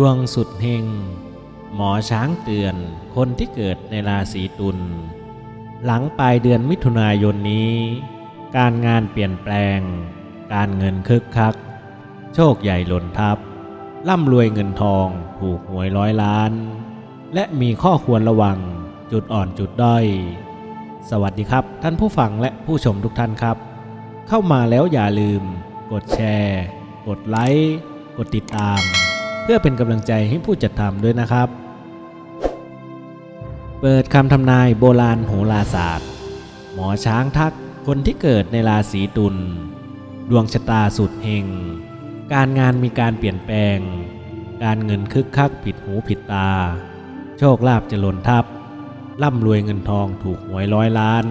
ดวงสุดเฮงหมอช้างเตือนคนที่เกิดในราศีตุล หลังปลายเดือนมิถุนายนนี้ การงานเปลี่ยนแปลง การเงินคึกคัก โชคใหญ่หล่นทับ ร่ำรวยเงินทองถูกหวยร้อยล้าน และมีข้อควรระวังจุดอ่อนจุดด้อย สวัสดีครับท่านผู้ฟังและผู้ชมทุกท่านครับ เข้ามาแล้วอย่าลืม กดแชร์ กดไลค์ กดติดตาม พื่อเป็นกำลังใจให้ผู้จัดทำด้วยนะครับ เปิดคำทำนายโบราณโหราศาสตร์ หมอช้างทักคนที่เกิดในราศีตุลดวงชะตาสุดเฮงการงานมีการเปลี่ยนแปลง การเงินคึกคักผิดหูผิดตา โชคลาภจะหล่นทับ ร่ำรวยเงินทองถูกหวยร้อยล้าน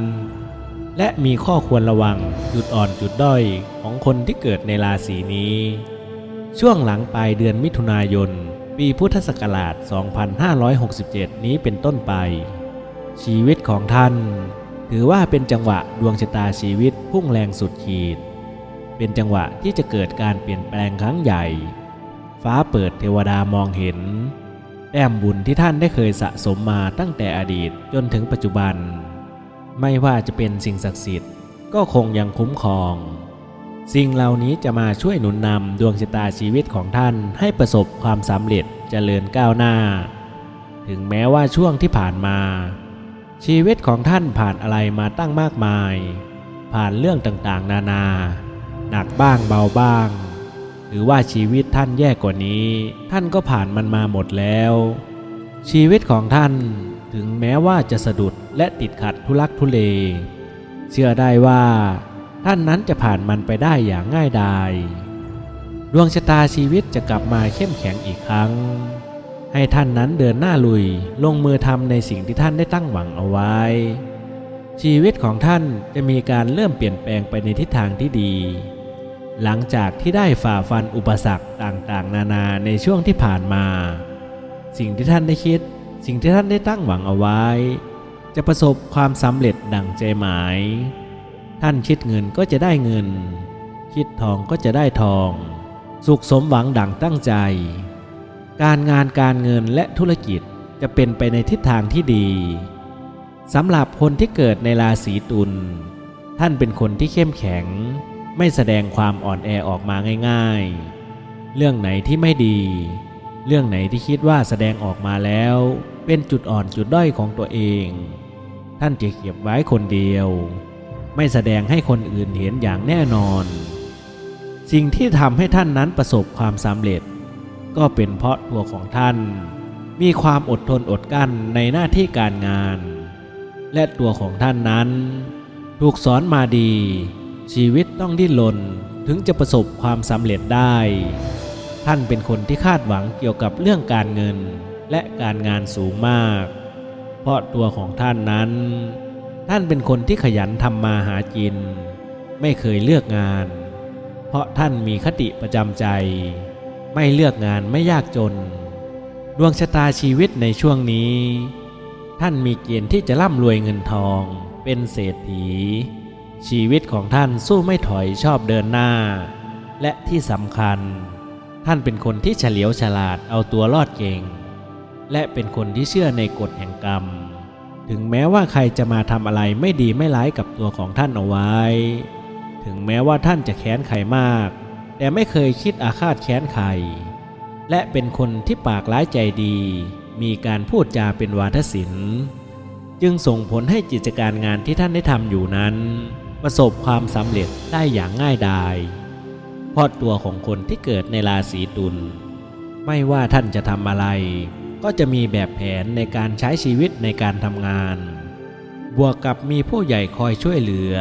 และมีข้อควรระวังจุดอ่อนจุดด้อยของคนที่เกิดในราศีนี้ ช่วงหลังปลายเดือนมิถุนายน ปีพุทธศักราช 2567 นี้เป็นต้นไป ชีวิตของท่าน ถือว่าเป็นจังหวะดวงชะตาชีวิตพุ่งแรงสุดขีด เป็นจังหวะที่จะเกิดการเปลี่ยนแปลงครั้งใหญ่ ฟ้าเปิดเทวดามองเห็น แต้มบุญที่ท่านได้เคยสะสมมาตั้งแต่อดีตจนถึงปัจจุบัน ไม่ว่าจะเป็นสิ่งศักดิ์สิทธิ์ก็คงยังคุ้มครอง สิ่งเหล่านี้จะมาช่วยหนุนนำดวงชะตาชีวิตของท่านให้ประสบความสำเร็จเจริญก้าวหน้า ถึงแม้ว่าช่วงที่ผ่านมา ชีวิตของท่านผ่านอะไรมาตั้งมากมาย ผ่านเรื่องต่างๆ นานา หนักบ้างเบาบ้าง หรือว่าชีวิตท่านแย่กว่านี้ ท่านก็ผ่านมันมาหมดแล้ว ชีวิตของท่านถึงแม้ว่าจะสะดุดและติดขัดทุลักทุเล เชื่อได้ว่า ท่านนั้นจะผ่านมันไปได้อย่างง่ายดายดวงชะตาชีวิตจะกลับมาเข้มแข็งอีกครั้ง ให้ท่านนั้นเดินหน้าลุยลงมือทำในสิ่งที่ท่านได้ตั้งหวังเอาไว้ ชีวิตของท่านจะมีการเริ่มเปลี่ยนแปลงไปในทิศทางที่ดี หลังจากที่ได้ฝ่าฟันอุปสรรคต่างๆ นานาในช่วงที่ผ่านมา สิ่งที่ท่านได้คิด สิ่งที่ท่านได้ตั้งหวังเอาไว้ จะประสบความสำเร็จดังใจหมาย ท่านคิดเงินก็จะได้เงิน คิดทองก็จะได้ทอง สุขสมหวังดังตั้งใจ การงานการเงินและธุรกิจจะเป็นไปในทิศทางที่ดีสำหรับคนที่เกิดในราศีตุลท่านเป็นคนที่เข้มแข็ง ไม่แสดงความอ่อนแอออกมาง่าย ๆ เรื่องไหนที่ไม่ดี เรื่องไหนที่คิดว่าแสดงออกมาแล้ว เป็นจุดอ่อนจุดด้อยของตัวเอง ท่านจะเก็บไว้คนเดียว ไม่แสดงให้คนอื่นเห็นอย่างแน่นอน สิ่งที่ทำให้ท่านนั้นประสบความสำเร็จ ก็เป็นเพราะตัวของท่าน มีความอดทนอดกลั้นในหน้าที่การงาน และตัวของท่านนั้น ถูกสอนมาดี ชีวิตต้องดิ้นรนถึงจะประสบความสำเร็จได้ ท่านเป็นคนที่คาดหวังเกี่ยวกับเรื่องการเงินและการงานสูงมาก เพราะตัวของท่านนั้น ท่านเป็นคนที่ขยันทำมาหากิน ไม่เคยเลือกงาน เพราะท่านมีคติประจำใจ ไม่เลือกงานไม่ยากจน ดวงชะตาชีวิตในช่วงนี้ ท่านมีเกณฑ์ที่จะร่ำรวยเงินทองเป็นเศรษฐี ชีวิตของท่านสู้ไม่ถอยชอบเดินหน้า และที่สำคัญ ท่านเป็นคนที่เฉลียวฉลาดเอาตัวรอดเก่ง และเป็นคนที่เชื่อในกฎแห่งกรรม ถึงแม้ว่าใครจะมาทำอะไรไม่ดีไม่ร้ายกับตัวของท่านเอาไว้ ถึงแม้ว่าท่านจะแค้นใครมาก แต่ไม่เคยคิดอาฆาตแค้นใคร และเป็นคนที่ปากร้ายใจดี มีการพูดจาเป็นวาทศิลป์ จึงส่งผลให้กิจการงานที่ท่านได้ทำอยู่นั้น ประสบความสำเร็จได้อย่างง่ายดายเพราะตัวของคนที่เกิดในราศีตุลไม่ว่าท่านจะทำอะไร ก็จะมีแบบแผนในการใช้ชีวิตในการทำงาน บวกกับมีผู้ใหญ่คอยช่วยเหลือ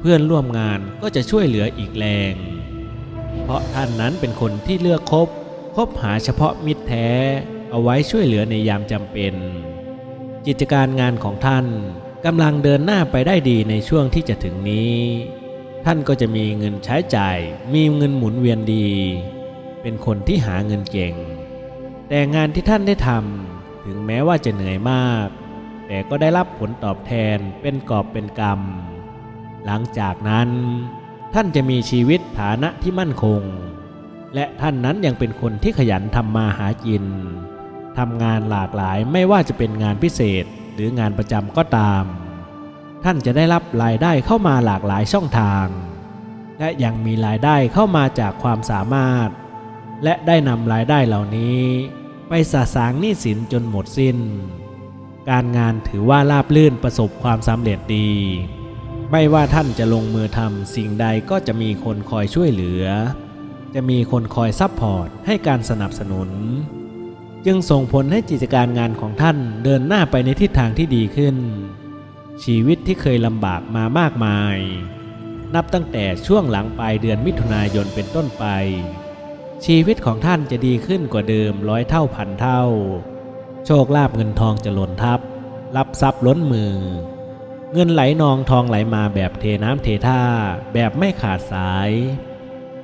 เพื่อนร่วมงานก็จะช่วยเหลืออีกแรง เพราะท่านนั้นเป็นคนที่เลือกคบคบหาเฉพาะมิตรแท้ เอาไว้ช่วยเหลือในยามจำเป็น กิจการงานของท่านกำลังเดินหน้าไปได้ดีในช่วงที่จะถึงนี้ ท่านก็จะมีเงินใช้จ่าย มีเงินหมุนเวียนดี เป็นคนที่หาเงินเก่ง แต่งานที่ท่านได้ทำถึงแม้ว่าจะเหนื่อยมาก แต่ก็ได้รับผลตอบแทนเป็นกอบเป็นกรรม หลังจากนั้น ท่านจะมีชีวิตฐานะที่มั่นคง และท่านนั้นยังเป็นคนที่ขยันทำมาหากินทำงานหลากหลายไม่ว่าจะเป็นงานพิเศษหรืองานประจำก็ตาม ท่านจะได้รับรายได้เข้ามาหลากหลายช่องทาง และยังมีรายได้เข้ามาจากความสามารถ และได้นำรายได้เหล่านี้ ไปสะสางหนี้สินจนหมดสิ้น การงานถือว่าราบลื่นประสบความสำเร็จดี ไม่ว่าท่านจะลงมือทำสิ่งใดก็จะมีคนคอยช่วยเหลือ จะมีคนคอยซัพพอร์ตให้การสนับสนุน จึงส่งผลให้กิจการงานของท่านเดินหน้าไปในทิศทางที่ดีขึ้น ชีวิตที่เคยลำบากมามากมาย นับตั้งแต่ช่วงหลังปลายเดือนมิถุนายนเป็นต้นไป ชีวิตของท่านจะดีขึ้นกว่าเดิมร้อยเท่าพันเท่า โชคลาภเงินทองจะหล่นทับ รับทรัพย์ล้นมือ เงินไหลนองทองไหลมาแบบเทน้ำเทท่าแบบไม่ขาดสาย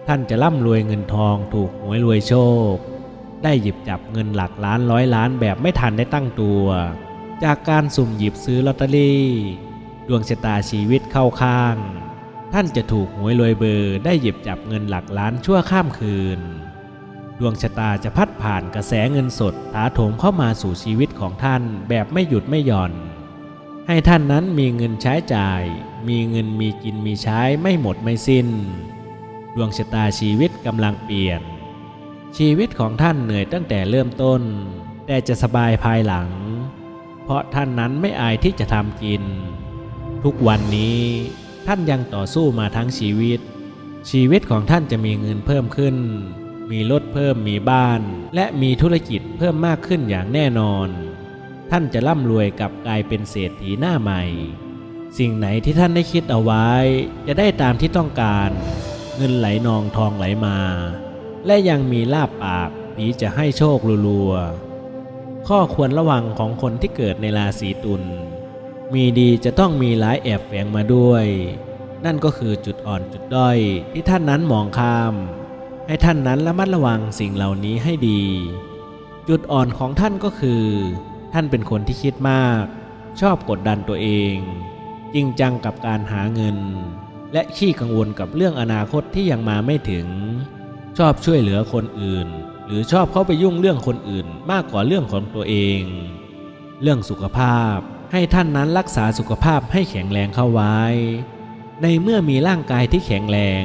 ท่านจะร่ำรวยเงินทองถูกหวยรวยโชค ได้หยิบจับเงินหลักล้านร้อยล้านแบบไม่ทันได้ตั้งตัว จากการสุ่มหยิบซื้อลอตเตอรี่ ดวงชะตาชีวิตเข้าข้าง ท่านจะถูกหวยรวยเบอร์ได้หยิบจับเงินหลักล้านชั่วข้ามคืน ดวงชะตาจะพัดผ่านกระแสเงินสดถาโถมเข้ามาสู่ชีวิตของท่านแบบไม่หยุดไม่หย่อน ให้ท่านนั้นมีเงินใช้จ่าย มีเงินมีกินมีใช้ไม่หมดไม่สิ้น ดวงชะตาชีวิตกำลังเปลี่ยน ชีวิตของท่านเหนื่อยตั้งแต่เริ่มต้น แต่จะสบายภายหลัง เพราะท่านนั้นไม่อายที่จะทำกิน ทุกวันนี้ ท่านยังต่อสู้มาทั้งชีวิต ชีวิตของท่านจะมีเงินเพิ่มขึ้น มีรถเพิ่มมีบ้าน และมีธุรกิจเพิ่มมากขึ้นอย่างแน่นอน ท่านจะร่ำรวยกับกลายเป็นเศรษฐีหน้าใหม่ สิ่งไหนที่ท่านได้คิดเอาไว้ จะได้ตามที่ต้องการ เงินไหลนองทองไหลมา และยังมีลาบปากผีจะให้โชครัวๆข้อควรระวังของคนที่เกิดในราศีตุล มีดีจะต้องมีร้ายแอบแฝงมาด้วย นั่นก็คือจุดอ่อนจุดด้อยที่ท่านนั้นมองข้าม ให้ท่านนั้นระมัดระวังสิ่งเหล่านี้ให้ดี จุดอ่อนของท่านก็คือ ท่านเป็นคนที่คิดมาก ชอบกดดันตัวเอง จริงจังกับการหาเงิน และขี้กังวลกับเรื่องอนาคตที่ยังมาไม่ถึง ชอบช่วยเหลือคนอื่น หรือชอบเข้าไปยุ่งเรื่องคนอื่นมากกว่าเรื่องของตัวเอง เรื่องสุขภาพ ให้ท่านนั้นรักษาสุขภาพให้แข็งแรงเข้าไว้ ในเมื่อมีร่างกายที่แข็งแรง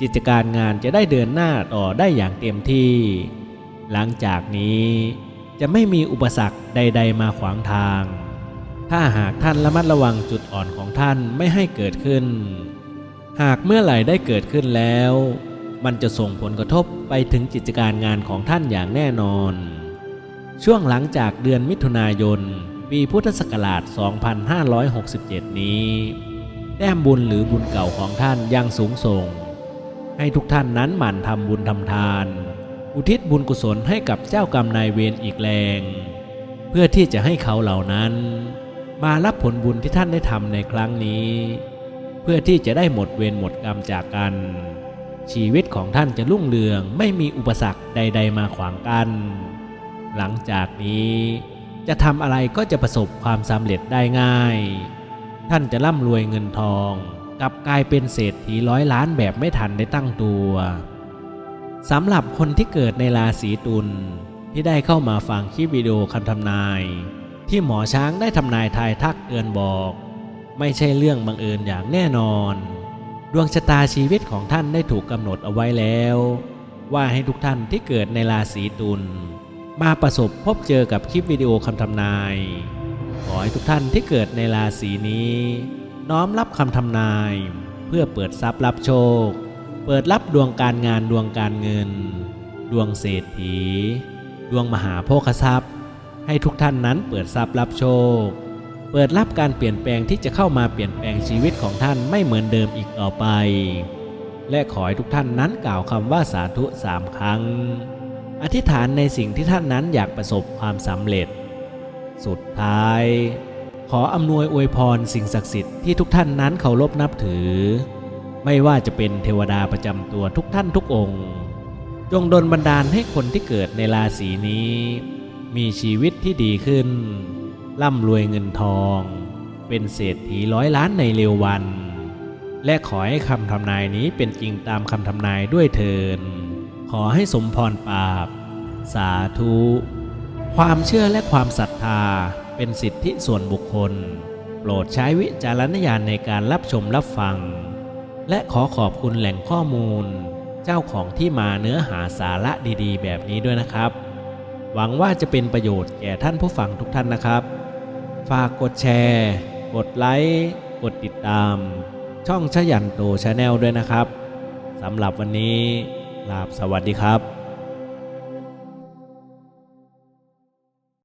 กิจการงานจะได้เดินหน้าต่อได้อย่างเต็มที่ หลังจากนี้จะไม่มีอุปสรรคใด ๆ มาขวางทาง ถ้าหากท่านระมัดระวังจุดอ่อนของท่านไม่ให้เกิดขึ้น หากเมื่อไหร่ได้เกิดขึ้นแล้ว มันจะส่งผลกระทบไปถึงกิจการงานของท่านอย่างแน่นอน ช่วงหลังจากเดือนมิถุนายน ปีพุทธศักราช 2567 นี้แต้มบุญหรือบุญเก่าของท่านยังสูงส่ง ให้ทุกท่านนั้นหมั่นทำบุญทำทาน อุทิศบุญกุศลให้กับเจ้ากรรมนายเวรอีกแรง เพื่อที่จะให้เขาเหล่านั้น มารับผลบุญที่ท่านได้ทำในครั้งนี้ เพื่อที่จะได้หมดเวรหมดกรรมจากกัน ชีวิตของท่านจะรุ่งเรืองไม่มีอุปสรรคใด ๆ มาขวางกัน หลังจากนี้ จะทำอะไรก็จะประสบความสำเร็จได้ง่าย ท่านจะร่ำรวยเงินทองกลับกลายเป็นเศรษฐีร้อยล้านแบบไม่ทันได้ตั้งตัวสำหรับคนที่เกิดในราศีตุลที่ได้เข้ามาฟังคลิปวิดีโอคำทำนาย ที่หมอช้างได้ทำนายทายทักเตือนบอก ไม่ใช่เรื่องบังเอิญอย่างแน่นอน ดวงชะตาชีวิตของท่านได้ถูกกำหนดเอาไว้แล้ว ว่าให้ทุกท่านที่เกิดในราศีตุล มาประสบพบเจอกับคลิปวิดีโอคำทำนาย ขอให้ทุกท่านที่เกิดในราศีนี้ น้อมรับคำทำนาย เพื่อเปิดทรัพย์รับโชค เปิดรับดวงการงานดวงการเงิน ดวงเศรษฐี ดวงมหาโภคทรัพย์ ให้ทุกท่านนั้นเปิดทรัพย์รับโชค เปิดรับการเปลี่ยนแปลงที่จะเข้ามาเปลี่ยนแปลงชีวิตของท่านไม่เหมือนเดิมอีกต่อไป และขอให้ทุกท่านนั้นกล่าวคำว่าสาธุสามครั้ง อธิษฐานในสิ่งที่ท่านนั้นอยากประสบความสำเร็จ สุดท้าย ขออำนวยอวยพรสิ่งศักดิ์สิทธิ์ที่ทุกท่านนั้นเคารพนับถือ ไม่ว่าจะเป็นเทวดาประจำตัวทุกท่านทุกองค์ จงดลบันดาลให้คนที่เกิดในราศีนี้ มีชีวิตที่ดีขึ้น ร่ำรวยเงินทอง เป็นเศรษฐีร้อยล้านในเร็ววัน และขอให้คำทำนายนี้เป็นจริงตามคำทำนายด้วยเทิน ขอให้สมพรปากสาธุ ความเชื่อและความศรัทธาเป็นสิทธิส่วนบุคคล โปรดใช้วิจารณญาณในการรับชมรับฟัง และขอขอบคุณแหล่งข้อมูล เจ้าของที่มาเนื้อหาสาระดีๆ แบบนี้ด้วยนะครับ หวังว่าจะเป็นประโยชน์แก่ท่านผู้ฟังทุกท่านนะครับ ฝากกดแชร์ กดไลค์กดติดตาม ช่องชยันโตชาแนลด้วยนะครับสำหรับวันนี้ ลาบสวัสดีครับ